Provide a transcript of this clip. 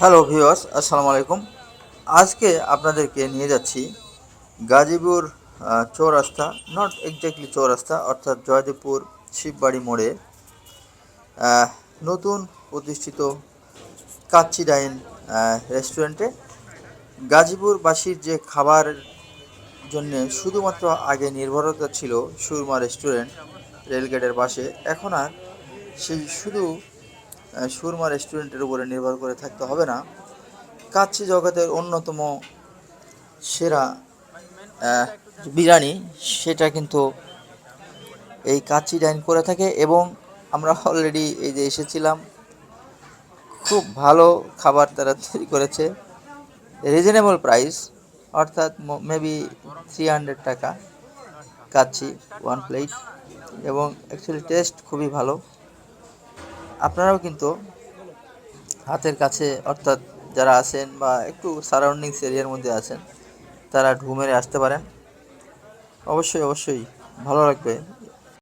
Hello viewers, আসসালামু আলাইকুম। আজকে আপনাদেরকে নিয়ে যাচ্ছি গাজীপুর চৌরাস্তা নট এক্স্যাক্টলি চৌরাস্তা, অর্থাৎ জয়দেবপুর শিববাড়ি মোড়ে নতুন প্রতিষ্ঠিত কাচ্চি ডাইন রেস্টুরেন্টে গাজীপুরবাসীর যে খাবার জন্য শুধুমাত্র আগে নির্ভরতা ছিল সুরমা রেস্টুরেন্ট রেলগেটের পাশে, এখন আর সেই শুধু সুরমা রেস্টুরেন্টের উপরে নির্ভর করে থাকতে হবে না। কাচ্ছি জগতের অন্যতম সেরা বিরিয়ানি, সেটা কিন্তু এই কাচ্ছি ডাইন করে থাকে এবং আমরা অলরেডি এই যে এসেছিলাম, খুব ভালো খাবার তারা তৈরি করেছে। রিজনেবল প্রাইস অর্থাৎ মেবি থ্রি হান্ড্রেড টাকা কাচ্ছি ওয়ান প্লেট এবং অ্যাকচুয়ালি টেস্ট খুবই ভালো। আপনারাও কিন্তু হাতের কাছে, অর্থাৎ যারা আছেন বা একটু সারাউন্ডিংস এরিয়ার মধ্যে আছেন, তারা ঢু মেরে আসতে পারেন। অবশ্যই অবশ্যই ভালো লাগবে।